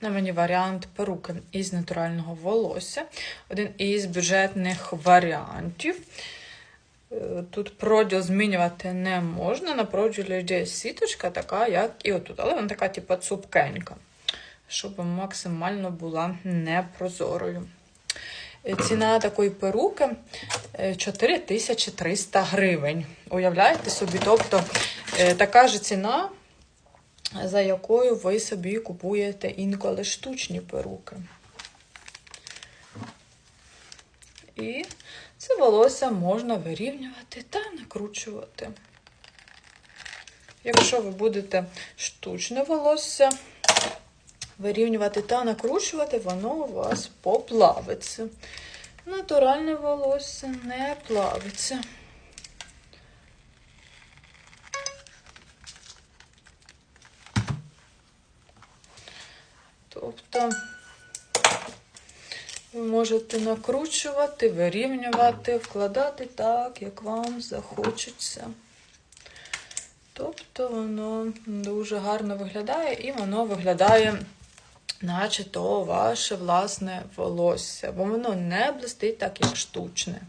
На мені варіант перуки із натурального волосся. Один із бюджетних варіантів. Е, Тут проділ змінювати не можна. На проділі йде сіточка, така, як і отут. Але вона така, типу, цупкенька, щоб максимально була непрозорою. Е, Ціна такої перуки е, 4300 гривень. Уявляєте собі, тобто е, така ж ціна, за якою ви собі купуєте інколи штучні перуки. І це волосся можна вирівнювати та накручувати. Якщо ви будете штучне волосся вирівнювати та накручувати, воно у вас поплавиться. Натуральне волосся не плавиться. Тобто ви можете накручувати, вирівнювати, вкладати так, як вам захочеться. Тобто воно дуже гарно виглядає і воно виглядає, наче то ваше власне волосся, бо воно не блистить так, як штучне.